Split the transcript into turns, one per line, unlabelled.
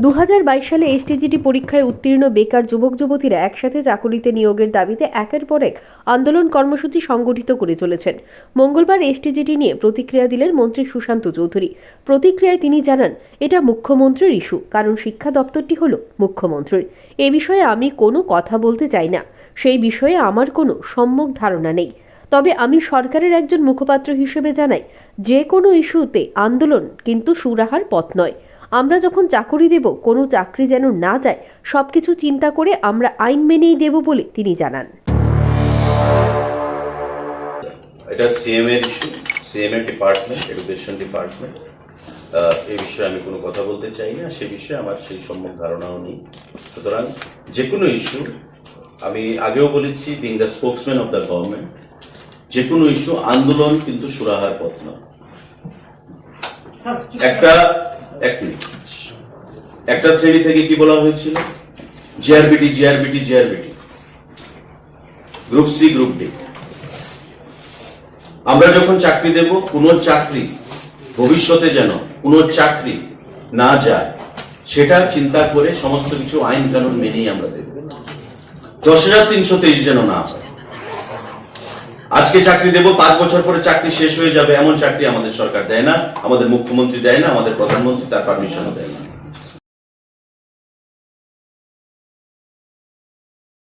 দু হাজার বাইশ সালে এসটিজিটি পরীক্ষায় উত্তীর্ণ বেকার যুবক যুবতীরা একসাথে চাকুরিতে নিয়োগের দাবিতে একের পর এক আন্দোলন কর্মসূচি সংগঠিত করে চলেছেন। মঙ্গলবার এসটিজিটি নিয়ে প্রতিক্রিয়া দিলেন মন্ত্রী সুশান্ত চৌধুরী। প্রতিক্রিয়ায় তিনি জানান, এটা মুখ্যমন্ত্রীর ইস্যু, কারণ শিক্ষা দপ্তরটি হল মুখ্যমন্ত্রীর। এ বিষয়ে আমি কোনো কথা বলতে চাই না। সেই বিষয়ে আমার কোনো সম্যক ধারণা নেই। তবে আমি সরকারের একজন মুখপাত্র হিসেবে জানাই, যে কোনো ইস্যুতে আন্দোলন কিন্তু সুরাহার পথ নয়। আমরা যখন চাকরি দেব, কোনো চাকরি যেন না যায়, সবকিছু চিন্তা করে আমরা আইন মেনেই দেব বলে তিনি জানান।
এটা সিএম এর ডিপার্টমেন্ট এডুকেশন ডিপার্টমেন্ট এই বিষয়ে আমি কোনো কথা বলতে চাই না, সে বিষয়ে আমার সেই সম্যক ধারণাও নেই। সুতরাং যে কোনো ইস্যু আমি আগেও বলেছি being the spokesman of the government যে কোনো ইস্যু, আন্দোলন কিন্তু সুরাহার পথ নয়। একটা, এক একটা শ্রেণি থেকে কি বলা হয়েছিল? GRBT GRBT GRBT group C group D আমরা যখন চাকরি দেব, কোন চাকরি ভবিষ্যতে যেন কোন চাকরি না যায়, সেটা চিন্তা করে সমস্ত কিছু আইন কানুন মেনেই আমরা দেব। দশ হাজার তিনশো তেইশ যেন না হয়। আজকে চাকরি দেব, পাঁচ বছর পরে চাকরি শেষ হয়ে যাবে, এমন চাকরি আমাদের সরকার দেয় না, আমাদের মুখ্যমন্ত্রী দেয় না, আমাদের প্রধানমন্ত্রী তার পারমিশনও দেয় না।